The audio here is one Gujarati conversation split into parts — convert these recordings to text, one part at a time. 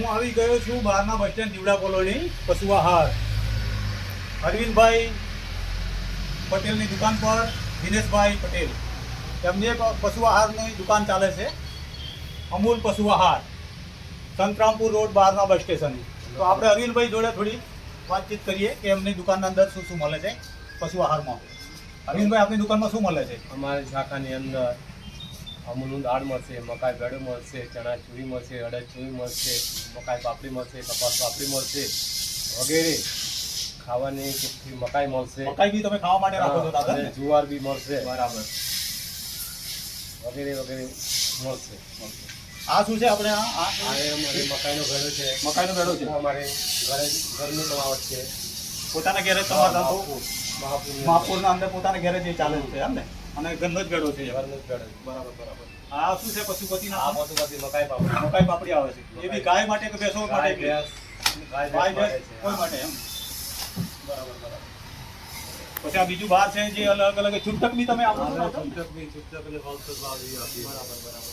હું આવી ગયો છું બહારના બસ સ્ટેન્ડ દીવડા કોલોની પશુ આહાર અરવિંદભાઈ પટેલની દુકાન પર, દિનેશભાઈ પટેલ. એમની એક પશુ આહારની દુકાન ચાલે છે. અમૂલ પશુ આહાર સંતરામપુર રોડ બહારના બસ સ્ટેશન તો આપણે અરવિંદભાઈ જોડે થોડી વાતચીત કરીએ કે એમની દુકાનના અંદર શું શું મળે છે પશુ આહારમાં અરવિંદભાઈ, આપની દુકાનમાં શું મળે છે? અમારી શાખાની અંદર અમૂલનું દાળ મળશે મકાઈ ભેળો મળશે ચણા ચૂરી મળશે અડદ ચૂરી મળશે મકાઈ પાપડી મળશે કપાસ પાપડી મળશે વગેરે ખાવાની મકાઈ મળશે. મકાઈ બી તમે ખાવા માટે રાખો છો દાદા જુવાર બી મળશે. બરાબર. વગેરે વગેરે મળશે. આ શું છે આપણે આ? અમારે મકાઈનો ભેળો છે. મકાઈનો ભેળો છે. અમારે ઘરે ઘરનું કમાવટ છે. પોતાના ગેરેજ તમારા મહાપુરની અંદર પોતાના ગેરેજ જે ચાલે છે એમ ને? અને ઘરનો જ ગળો છે. ઘરનો જ ગળો બરાબર બરાબર. આ શું છે? પશુપતિના આ પશુપતિ મકાઈ પાપડી. મકાઈ પાપડી આવે છે. એ બી ગાય માટે કે ભેંસો માટે કે? ગાય ભેંસ કોઈ માટે એમ? બરાબર બરાબર. પછી આ બીજું બહાર છે જે અલગ અલગ છૂટક બી તમે આપો છો છૂટક બી છૂટક એટલે હોલસેલ ભાવ આપી. બરાબર બરાબર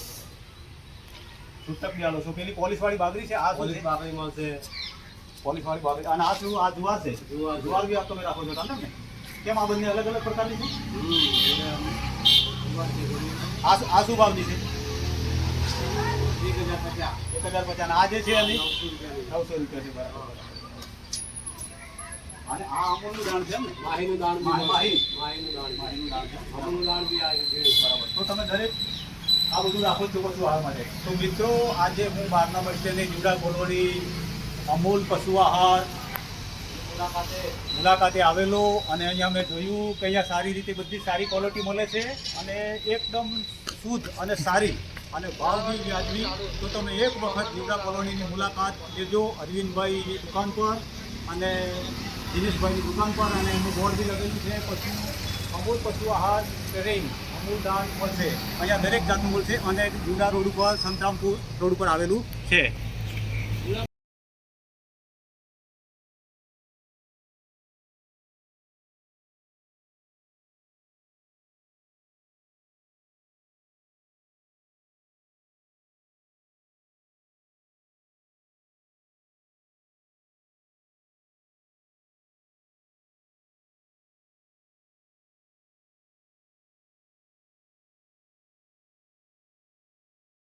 છૂટક બી આલો છો. પેલી પોલીસ વાળી બાગરી છે? આ પોલીસ બાગરી મળશે પોલીસ વાળી બાગરી અને આ શું? આ જુવાર છે? જુવાર. જુવાર બી આપ તમે રાખો છો ને? કેમ આ બંને અલગ અલગ પ્રકારની છે? આ શું- ભાવની છે? એક હજાર પચાસ. અને આ જે છે એની? નવસો રૂપિયા છે બરાબર અને આ અમૂલનું દાણ છે ને? માહીનું દાણ માહી- માહી. માહીનું દાણ માહીનું દાણ છે. અમૂલનું દાણ બી આવ્યું છે. બરાબર. તો તમે દરેક આ બધું રાખો છો પશુ આહાર માટે. તો મિત્રો આજે હું બારના બસ સ્ટેન્ડની જુડા અમૂલ પશુ આહાર મુલાકાતે આવેલો અને અહીંયા મેં જોયું કે અહીંયા સારી રીતે બધી સારી ક્વોલિટી મળે છે અને એકદમ શુદ્ધ અને સારી અને ભાવ બી વ્યાજબી. તો તમે એક વખત જીવડા કોલોનીની મુલાકાત લેજો અરવિંદભાઈની દુકાન પર અને દિનેશભાઈની દુકાન પર અને એનું બોર્ડ બી લગેલું છે. પછી અમૂલ પશુ આહાર ટ્રેન અમૂલ દાન મળશે. અહીંયા દરેક જાતનું મળશે અને જુડા રોડ ઉપર, સંતરામપુર રોડ ઉપર આવેલું છે.